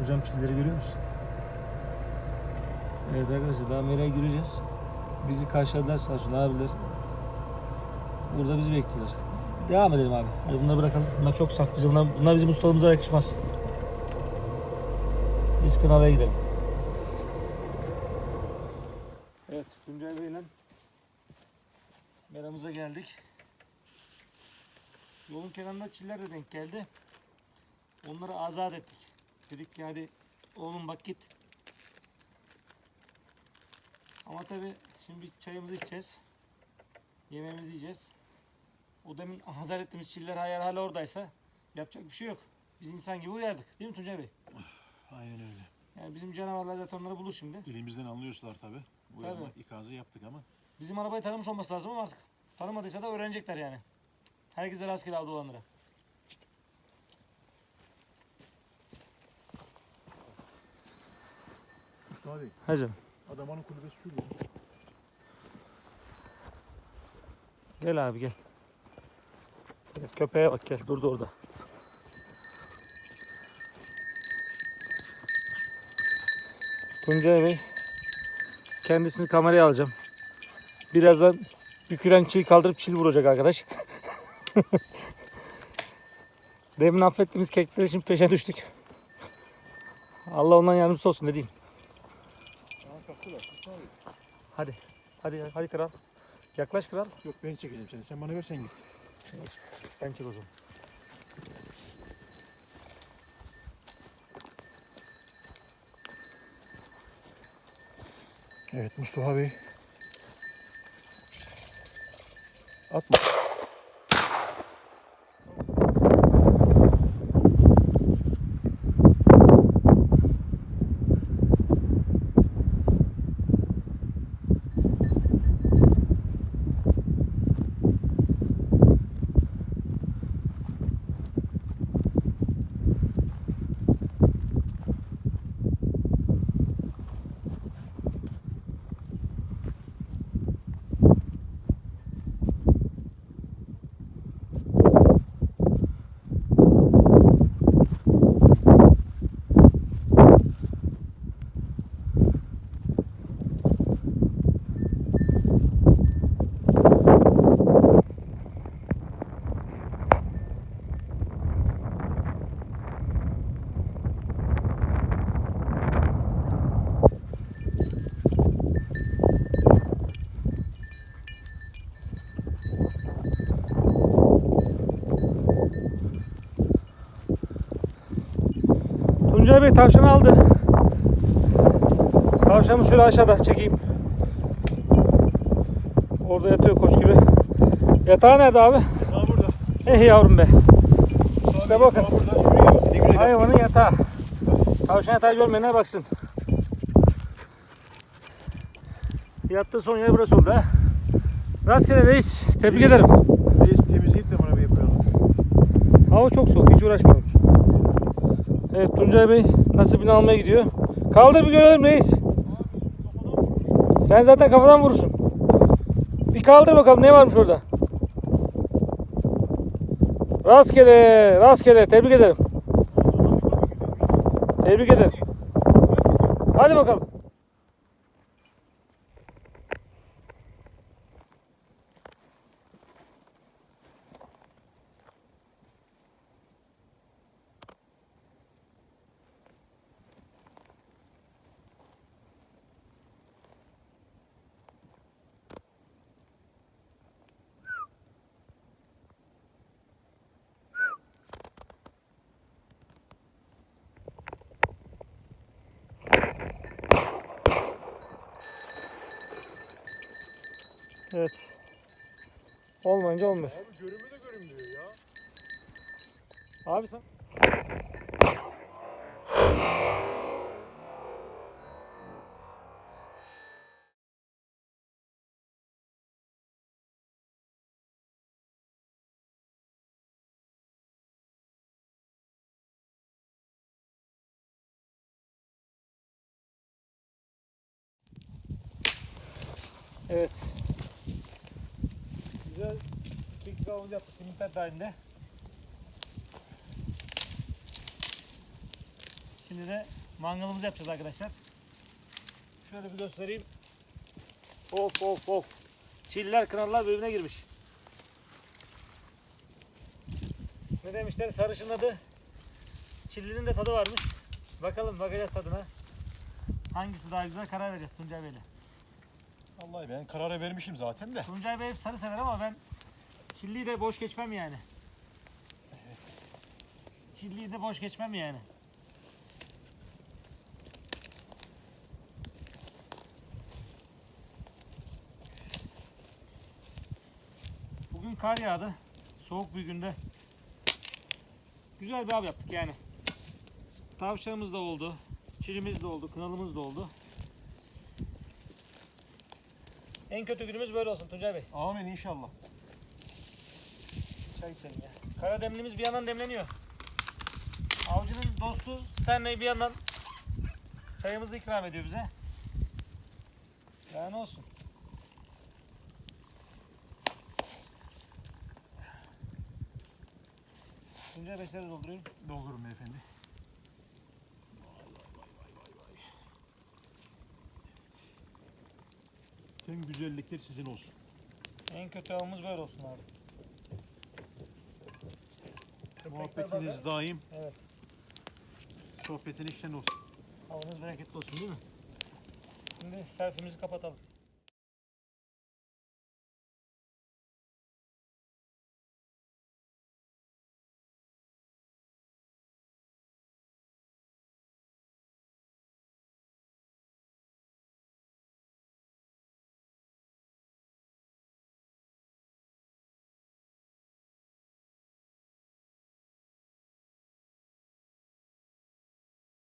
Hocam çilleri görüyor musun? Evet arkadaşlar daha meraya gireceğiz. Bizi karşıladılar sağ olsun abiler. Burada bizi bekliyorlar. Devam edelim abi. Hadi bunları bırakalım. Bunlar çok saf. Bize bunlar, bunlar bizim ustalığımıza yakışmaz. Biz Kınalı'ya gidelim. Evet, Tuncay Bey'le meramıza geldik. Yolun kenarında çiller de denk geldi. Onları azat ettik. Dedik ki hadi oğlum bak git. Ama tabi şimdi çayımızı içeceğiz. Yemeğimizi yiyeceğiz. O demin hazır ettiğimiz çiller hayal hala oradaysa yapacak bir şey yok. Biz insan gibi uyardık. Değil mi Tuncay Bey? Aynen öyle. Yani bizim canavarlar zaten onları bulur şimdi. Dilimizden anlıyorlar tabi. Bu Tabii. ikazı yaptık ama. Bizim arabayı tanımış olması lazım ama artık tanımadıysa da öğrenecekler yani. Herkese rastgele avda olanlara. Bey, Hacım. Adamanın kulübesi şurada. Gel abi gel. Gel, köpeğe bak gel durdu orada. Tuncay Bey kendisini kameraya alacağım. Birazdan bükülen çil kaldırıp çil vuracak arkadaş. Demin affettiğimiz kekler için peşe düştük. Allah ondan yardımcısı olsun ne diyeyim. Tamam kalktılar. Mustafa Bey. Hadi. Hadi hadi kral. Yaklaş kral. Yok ben çekeceğim seni. Sen bana ver sen git. Sen çek o zaman. Evet Mustafa Bey. Atma. Tavşanı aldı. Tavşanı şöyle aşağıda çekeyim. Orada yatıyor koç gibi. Yatağı nerede abi? Daha burada. Eh yavrum be. İşte bakın. Hayvanın yatağı. Tavşan yatağı görmeyene baksın. Yattığı son yer burası oldu ha. Rastgele reis. Tebrik ederim. Reis temizleyip de bana bir koyalım. Hava çok soğuk. Hiç uğraşmadım. Evet Tuncay Bey nasibini almaya gidiyor. Kaldır bir görelim reis. Sen zaten kafadan vurursun. Bir kaldır bakalım ne varmış orada. Rastgele, rastgele. Tebrik ederim. Tebrik ederim. Hadi bakalım. Evet. Olmayınca olmuyor. Abi görünmü de görünmüyor ya. Abi sen. Evet. Güzel kekik avımızı yaptık simitler dahilinde. Şimdi de mangalımızı yapacağız arkadaşlar. Şöyle bir göstereyim. Of of of. Çiller kınarlar birbirine girmiş. Ne demişler? Sarışın adı. Çillinin de tadı varmış. Bakalım bakacağız tadına. Hangisi daha güzel karar vereceğiz Tuncay Bey'le. Vallahi ben karara vermişim zaten de. Tuncay Bey hep sarı sever ama ben çilliyi de boş geçmem yani. Çilliyi de boş geçmem yani. Bugün kar yağdı. Soğuk bir günde. Güzel bir av yaptık yani. Tavşanımız da oldu. Çilimiz de oldu. Kınalımız da oldu. En kötü günümüz böyle olsun Tuncay Bey. Amin inşallah. Çay içelim ya. Kara demliğimiz bir yandan demleniyor. Avcının dostu Stanley bir yandan çayımızı ikram ediyor bize. Ne olsun. Tuncay Bey size dolduruyorum. Doldurum beyefendi. Tüm güzellikler sizin olsun. En kötü avımız böyle olsun abi. Muhabbetiniz daim. Evet. Sohbetiniz şen olsun. Avınız bereketli olsun değil mi? Şimdi selfie'mizi kapatalım.